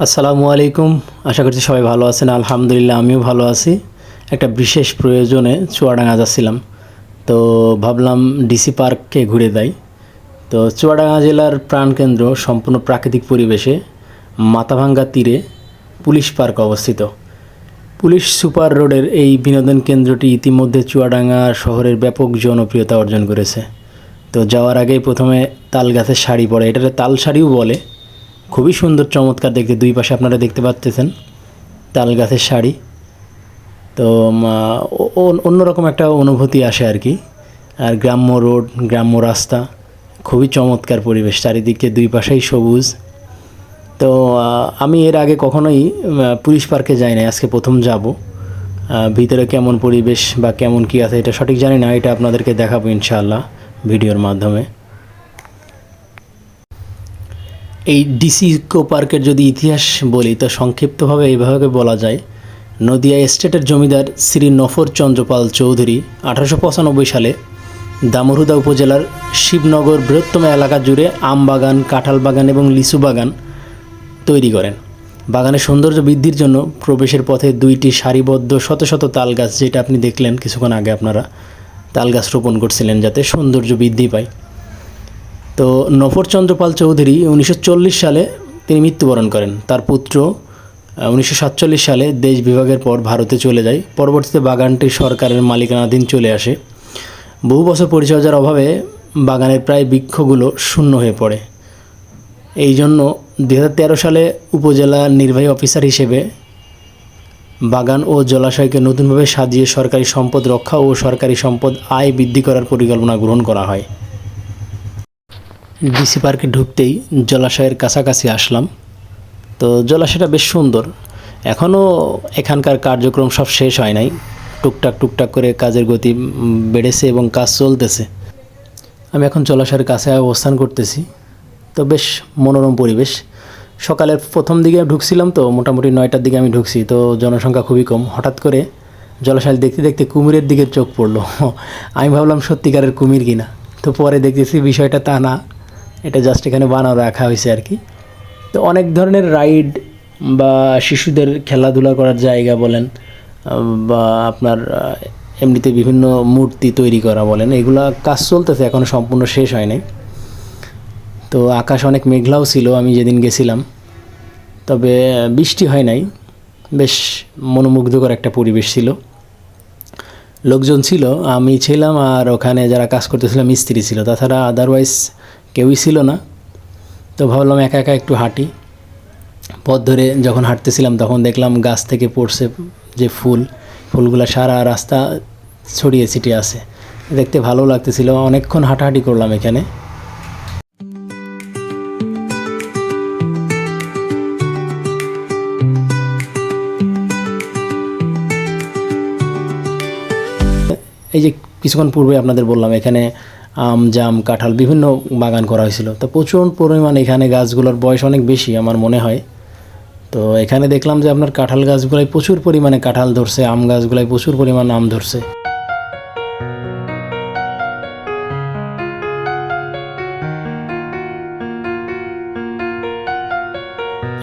আসসালামু আলাইকুম। আশা করছি সবাই ভালো আছেন। আলহামদুলিল্লাহ, আমিও ভালো আছি। একটা বিশেষ প্রয়োজনে চুয়াডাঙ্গা যাচ্ছিলাম। তো ভাবলাম ডিসি পার্ককে ঘুরে দেয় তো চুয়াডাঙ্গা জেলার প্রাণকেন্দ্র সম্পূর্ণ প্রাকৃতিক পরিবেশে মাথাভাঙ্গা তীরে পুলিশ পার্ক অবস্থিত। পুলিশ সুপার রোডের এই বিনোদন কেন্দ্রটি ইতিমধ্যে চুয়াডাঙ্গা শহরের ব্যাপক জনপ্রিয়তা অর্জন করেছে। তো যাওয়ার আগেই প্রথমে তাল গাছের শাড়ি পরে এটাতে তাল শাড়িও বলে। খুবই সুন্দর, চমৎকার দেখতে। দুই পাশে আপনারা দেখতে পাচ্ছেন তাল গাছের শাড়ি। তো অন্যরকম একটা অনুভূতি আসে আর কি। আর গ্রাম্য রোড, গ্রাম্য রাস্তা, খুবই চমৎকার পরিবেশ। চারিদিকে দুই পাশেই সবুজ। তো আমি এর আগে কখনোই পুলিশ পার্কে যাই না আজকে প্রথম যাব। ভিতরে কেমন পরিবেশ বা কেমন কি আছে, এটা সঠিক জানি না, এটা আপনাদেরকে দেখাবো ইনশাআল্লাহ ভিডিওর মাধ্যমে। এই ডিসি ইকো পার্কের যদি ইতিহাস বলি, তো সংক্ষিপ্তভাবে এইভাবে বলা যায়, নদিয়া এস্টেটের জমিদার শ্রী নফর চন্দ্রপাল চৌধুরী আঠারোশো পঁচানব্বই সালে দামরহুদা উপজেলার শিবনগর বৃহত্তম এলাকা জুড়ে আম বাগান, কাঁঠাল বাগান এবং লিচু বাগান তৈরি করেন। বাগানের সৌন্দর্য বৃদ্ধির জন্য প্রবেশের পথে দুইটি সারিবদ্ধ শত শত তাল গাছ যেটা আপনি দেখলেন কিছুক্ষণ আগে আপনারা তাল গাছ রোপণ করছিলেন, যাতে সৌন্দর্য বৃদ্ধি পায়। তো নফরচন্দ্র পাল চৌধুরী উনিশশো চল্লিশ সালে তিনি মৃত্যুবরণ করেন। তার পুত্র উনিশশো সাতচল্লিশ সালে দেশ বিভাগের পর ভারতে চলে যায়। পরবর্তীতে বাগানটি সরকারের মালিকানাধীন চলে আসে। বহু বছর পরিচর্যার অভাবে বাগানের প্রায় বৃক্ষগুলো শূন্য হয়ে পড়ে। এই জন্য দুহাজার তেরো সালে উপজেলা নির্বাহী অফিসার হিসেবে বাগান ও জলাশয়কে নতুনভাবে সাজিয়ে সরকারি সম্পদ রক্ষা ও সরকারি সম্পদ আয় বৃদ্ধি করার পরিকল্পনা গ্রহণ করা হয়। ডিসি পার্কে ঢুকতেই জলাশয়ের কাছাকাছি আসলাম। তো জলাশয়টা বেশ সুন্দর। এখনও এখানকার কার্যক্রম সব শেষ হয় নাই। টুকটাক টুকটাক করে কাজের গতি বেড়েছে এবং কাজ চলতেছে। আমি এখন জলাশয়ের কাছে অবস্থান করতেছি। তো বেশ মনোরম পরিবেশ। সকালের প্রথম দিকে ঢুকছিলাম তো, মোটামুটি নয়টার দিকে আমি ঢুকছি। তো জনসংখ্যা খুবই কম। হঠাৎ করে জলাশয় দেখতে দেখতে কুমিরের দিকে চোখ পড়ল। আমি ভাবলাম সত্যিকারের কুমির কিনা। তো পরে দেখতেছি বিষয়টা তা না। এটা জাস্ট এখানে বানানো রাখা হয়েছে আর কি। তো অনেক ধরনের রাইড বা শিশুদের খেলাধুলা করার জায়গা বলেন বা আপনার এমনিতে বিভিন্ন মূর্তি তৈরি করা বলেন, এগুলা কাজ চলতেছে এখনও সম্পূর্ণ শেষ হয় নাই। তো আকাশ অনেক মেঘলাও ছিল, আমি যেদিন গেছিলাম। তবে বৃষ্টি হয় নাই, বেশ মনোমুগ্ধকর একটা পরিবেশ ছিল। লোকজন ছিল, আমি ছিলাম আর ওখানে যারা কাজ করতেছিলাম মিস্ত্রি ছিল। তাছাড়া আদারওয়াইজ কেউই ছিল না। তো ভাবলাম একা একা একটু হাঁটি। পথ ধরে যখন হাঁটতেছিলাম তখন দেখলাম গাছ থেকে পড়ছে যে ফুল। ফুলগুলো সারা রাস্তা ছড়িয়ে ছিটিয়ে আছে। দেখতে ভালো লাগতেছিল। অনেকক্ষণ হাঁটাহাঁটি করলাম এখানে। এই যে কিছুক্ষণ পূর্বে আপনাদের বললাম, এখানে আম, জাম, কাঁঠাল বিভিন্ন বাগান করা হয়েছিল। তো প্রচুর পরিমাণ এখানে গাছগুলোর বয়স অনেক বেশি আমার মনে হয়। তো এখানে দেখলাম যে আপনার কাঁঠাল গাছগুলাই প্রচুর পরিমাণে কাঁঠাল ধরছে, আম গাছগুলাই প্রচুর পরিমাণ আম ধরছে।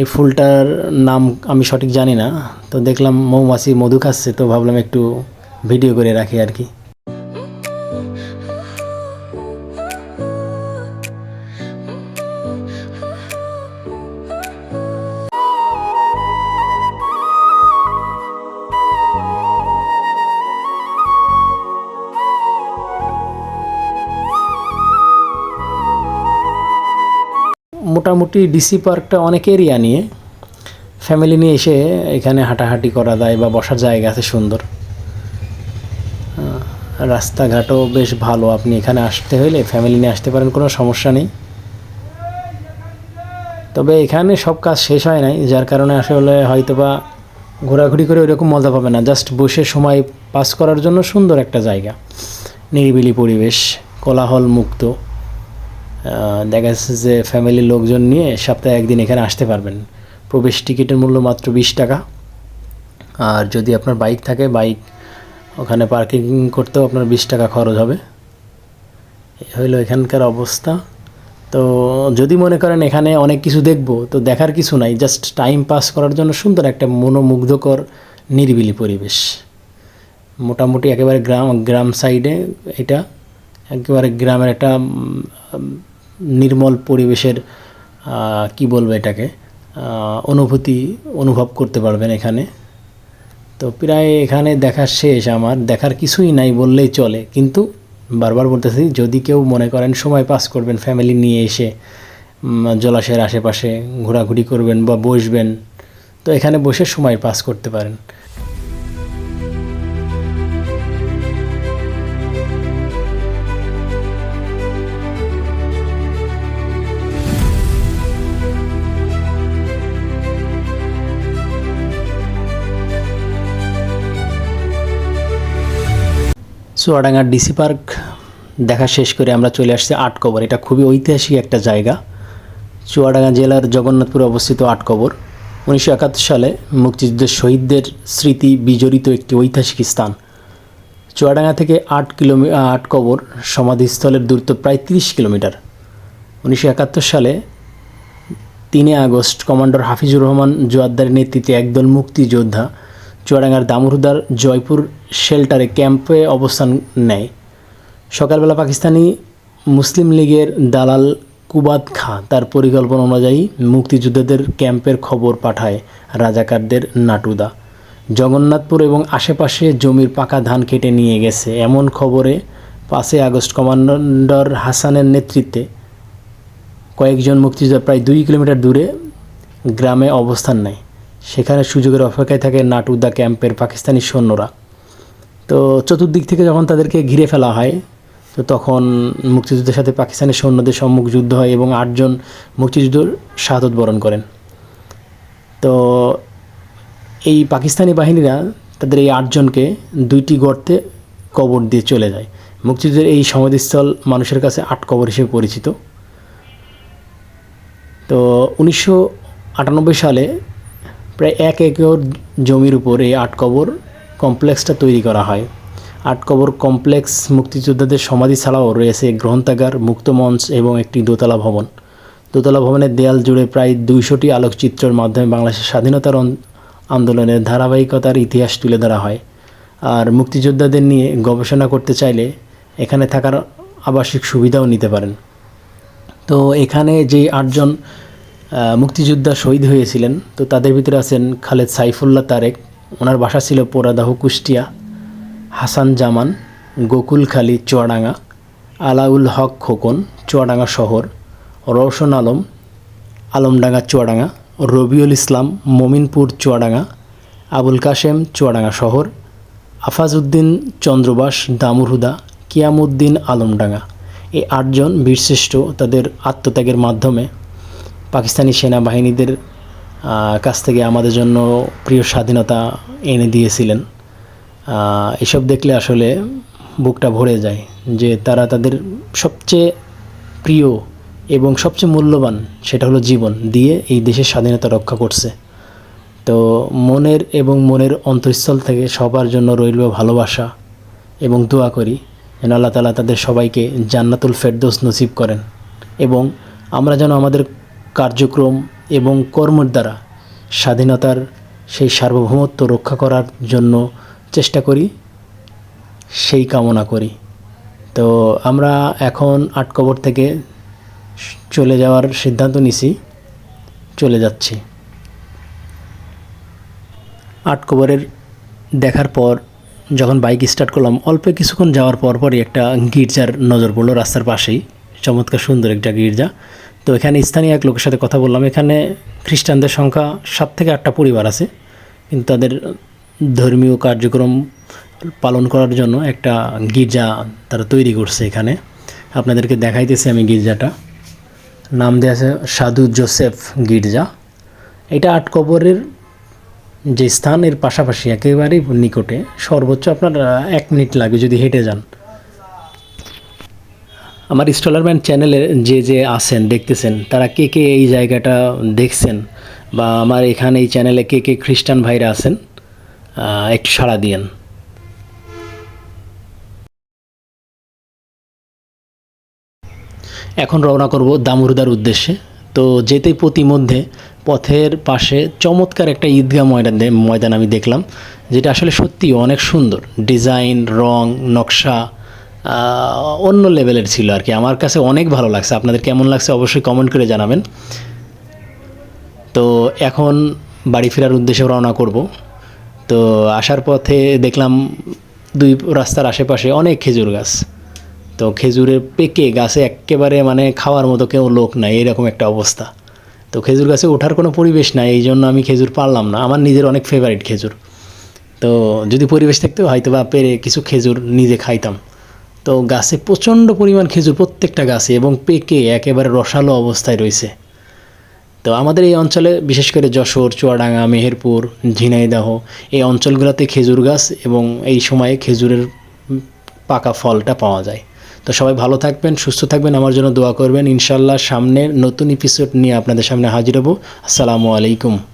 এই ফুলটার নাম আমি সঠিক জানি না। তো দেখলাম মৌমাছি মধু খাচ্ছে, তো ভাবলাম একটু ভিডিও করে রাখি আর কি। মোটামুটি ডিসি পার্কটা অনেক এরিয়া নিয়ে ফ্যামিলি নিয়ে এসে এখানে হাঁটাহাঁটি করা যায় বা বসার জায়গা আছে সুন্দর। রাস্তাঘাটও বেশ ভালো। আপনি এখানে আসতে হলে ফ্যামিলি নিয়ে আসতে পারেন, কোনো সমস্যা নেই। তবে এখানে সব কাজ শেষ হয় নাই, যার কারণে আসলে হয়তো বা ঘোরাঘুরি করে ওইরকম মজা পাবে না। জাস্ট বসে সময় পাস করার জন্য সুন্দর একটা জায়গা। নিরিবিলি পরিবেশ কোলাহল মুক্ত দেখা যাচ্ছে যে ফ্যামিলির লোকজন নিয়ে সপ্তাহে একদিন এখানে আসতে পারবেন। প্রবেশ টিকিটের মূল্য মাত্র বিশ টাকা। আর যদি আপনার বাইক থাকে বাইক ওখানে পার্কিং করতেও আপনার বিশ টাকা খরচ হবে। এই হইল এখানকার অবস্থা। তো যদি মনে করেন এখানে অনেক কিছু দেখব, তো দেখার কিছু নাই। জাস্ট টাইম পাস করার জন্য সুন্দর একটা মনোমুগ্ধকর, নিরিবিলি পরিবেশ। মোটামুটি একেবারে গ্রাম গ্রাম সাইডে এটা। একেবারে গ্রামের একটা নির্মল পরিবেশের কি বলব এটাকে অনুভূতি অনুভব করতে পারবেন এখানে। তো প্রায় এখানে দেখা শেষ আমার, দেখার কিছুই নাই বললেই চলে। কিন্তু বারবার বলতেছি, যদি কেউ মনে করেন সময় পাস করবেন ফ্যামিলি নিয়ে এসে জলাশয়ের আশেপাশে ঘোরাঘুরি করবেন বা বসবেন, তো এখানে বসে সময় পাস করতে পারেন। চুয়াডাঙ্গা ডিসি পার্ক দেখা শেষ করে আমরা চলে আসছি আটকবর। এটা খুবই ঐতিহাসিক একটা জায়গা। চুয়াডাঙ্গা জেলার জগন্নাথপুরে অবস্থিত আটকবর। উনিশশো একাত্তর সালে মুক্তিযুদ্ধের শহীদদের স্মৃতি বিজড়িত একটি ঐতিহাসিক স্থান। চুয়াডাঙ্গা থেকে আট কিলোমি আট কবর সমাধিস্থলের দূরত্ব প্রায় তিরিশ কিলোমিটার। উনিশশো একাত্তর সালে তিনে আগস্ট কমান্ডার হাফিজুর রহমান জোয়াদ্দারের নেতৃত্বে একদল মুক্তিযোদ্ধা চুয়াডাঙ্গার দামুরদার জয়পুর শেল্টারে ক্যাম্পে অবস্থান নেয়। সকালবেলা পাকিস্তানি মুসলিম লীগের দালাল কুবাদ খাঁ তার পরিকল্পনা অনুযায়ী মুক্তিযোদ্ধাদের ক্যাম্পের খবর পাঠায় রাজাকারদের নাটুদা। জগন্নাথপুর এবং আশেপাশে জমির পাকা ধান কেটে নিয়ে গেছে এমন খবরে পাঁচই আগস্ট কমান্ডার হাসানের নেতৃত্বে কয়েকজন মুক্তিযোদ্ধা প্রায় দুই কিলোমিটার দূরে গ্রামে অবস্থান নেয়। সেখানে সুযোগের অপেক্ষায় থাকে নাটুদা ক্যাম্পের পাকিস্তানি সৈন্যরা। তো চতুর্দিক থেকে যখন তাদেরকে ঘিরে ফেলা হয়, তো তখন মুক্তিযুদ্ধের সাথে পাকিস্তানি সৈন্যদের সম্মুখ যুদ্ধ হয় এবং আটজন মুক্তিযুদ্ধ শাহাদত বরণ করেন। তো এই পাকিস্তানি বাহিনীরা তাদের এই আটজনকে দুইটি গর্তে কবর দিয়ে চলে যায়। মুক্তিযুদ্ধের এই সমাধিস্থল মানুষের কাছে আট কবর হিসেবে পরিচিত। তো উনিশশো আটানব্বই সালে প্রায় এক একর জমির উপর আট কবর কমপ্লেক্সটা তৈরি করা হয়। আট কবর কমপ্লেক্স মুক্তিযোদ্ধাদের সমাধি ছাড়াও রয়েছে গ্রন্থাগার, মুক্ত মঞ্চ এবং একটি দোতলা ভবন। দোতলা ভবনের দেয়াল জুড়ে প্রায় দুইশোটি আলোকচিত্রের মাধ্যমে বাংলাদেশের স্বাধীনতার আন্দোলনের ধারাবাহিকতার ইতিহাস তুলে ধরা হয়। আর মুক্তিযোদ্ধাদের নিয়ে গবেষণা করতে চাইলে এখানে থাকার আবাসিক সুবিধাও নিতে পারেন। তো এখানে যে আটজন মুক্তিযোদ্ধা শহীদ হয়েছিলেন। তো তাদের ভিতরে আছেন খালেদ সাইফুল্লাহ তারেক। ওনার বাসা ছিল পোড়াদাহ কুষ্টিয়া, হাসান জামান, গোকুল গোকুলখালী চুয়াডাঙ্গা, আলাউল হক খোকন চুয়াডাঙ্গা শহর, রওশন আলম আলমডাঙ্গা চুয়াডাঙ্গা, রবিউল ইসলাম মমিনপুর চুয়াডাঙ্গা, আবুল কাশেম চুয়াডাঙ্গা শহর, আফাজউদ্দিন চন্দ্রবাস দামুরহুদা কিয়ামুদ্দিন আলমডাঙ্গা। এই আটজন বীরশ্রেষ্ঠ তাদের আত্মত্যাগের মাধ্যমে পাকিস্তানি সেনাবাহিনীদের কাছ থেকে আমাদের জন্য প্রিয় স্বাধীনতা এনে দিয়েছিলেন। এসব দেখলে আসলে বুকটা ভরে যায় যে তারা তাদের সবচেয়ে প্রিয় এবং সবচেয়ে মূল্যবান সেটা হলো জীবন দিয়ে এই দেশের স্বাধীনতা রক্ষা করছে। তো মনের এবং মনের অন্তঃস্থল থেকে সবার জন্য রইল ভালোবাসা এবং দোয়া করি যেন আল্লাহ তালা তাদের সবাইকে জান্নাতুল ফেরদৌস নসিব করেন এবং আমরা যেন আমাদের কার্যক্রম এবং কর্মের দ্বারা স্বাধীনতার সেই সার্বভৌমত্ব রক্ষা করার জন্য চেষ্টা করি, সেই কামনা করি। তো আমরা এখন আটকবর থেকে চলে যাওয়ার সিদ্ধান্ত নিছি, চলে যাচ্ছি। আটকবরের দেখার পর যখন বাইক স্টার্ট করলাম, অল্প কিছুক্ষণ যাওয়ার পর পরই একটা গির্জার নজর পড়ল রাস্তার পাশেই। চমৎকার সুন্দর একটা গির্জা। তো এখানে স্থানীয় এক লোকের সাথে কথা বললাম। এখানে খ্রিস্টানদের সংখ্যা সাত থেকে আটটা পরিবার আছে। কিন্তু তাদের ধর্মীয় কার্যক্রম পালন করার জন্য একটা গির্জা তারা তৈরি করছে এখানে। আপনাদেরকে দেখাইতেছি আমি গির্জাটা। নাম দেওয়া আছে সাধু জোসেফ গির্জা। এটা আট কবরের যে স্থান, এর পাশাপাশি একেবারেই নিকটে। সর্বোচ্চ আপনার এক মিনিট লাগে যদি হেঁটে যান। আমার স্টলারম্যান চ্যানেলে যে যে আছেন, দেখতেছেন, তারা কে কে এই জায়গাটা দেখছেন? বা আমার এখানে এই চ্যানেলে কে কে খ্রিস্টান ভাইরা আছেন? একটু সাড়া দিয়েন। এখন রওনা করব দামুরদার উদ্দেশ্যে। তো যেতেই প্রতিমধ্যে পথের পাশে চমৎকার একটা ঈদগাহ ময়দান ময়দান আমি দেখলাম, যেটা আসলে সত্যি অনেক সুন্দর। ডিজাইন, রং, নকশা অন্য লেভেলের ছিল আর কি। আমার কাছে অনেক ভালো লাগছে। আপনাদের কেমন লাগছে অবশ্যই কমেন্ট করে জানাবেন। তো এখন বাড়ি ফেরার উদ্দেশ্যে রওনা করব। তো আসার পথে দেখলাম দুই রাস্তার আশেপাশে অনেক খেজুর গাছ। তো খেজুরের পেকে গাছে একেবারে মানে খাওয়ার মতো কেউ লোক নাই, এরকম একটা অবস্থা। তো খেজুর গাছে ওঠার কোনো পরিবেশ নাই এই জন্য আমি খেজুর পারলাম না। আমার নিজের অনেক ফেভারিট খেজুর। তো যদি পরিবেশ থাকতো হয়তো বা পেরে কিছু খেজুর নিজে খাইতাম। তো গাছে প্রচণ্ড পরিমাণ খেজুর প্রত্যেকটা গাছে এবং পেকে একেবারে রসালো অবস্থায় রয়েছে। তো আমাদের এই অঞ্চলে, বিশেষ করে যশোর, চুয়াডাঙ্গা, মেহেরপুর, ঝিনাইদহ, এই অঞ্চলগুলোতে খেজুর গাছ এবং এই সময়ে খেজুরের পাকা ফলটা পাওয়া যায়। তো সবাই ভালো থাকবেন, সুস্থ থাকবেন, আমার জন্য দোয়া করবেন। ইনশাল্লাহ সামনের নতুন এপিসোড নিয়ে আপনাদের সামনে হাজির হব। আসসালামু আলাইকুম।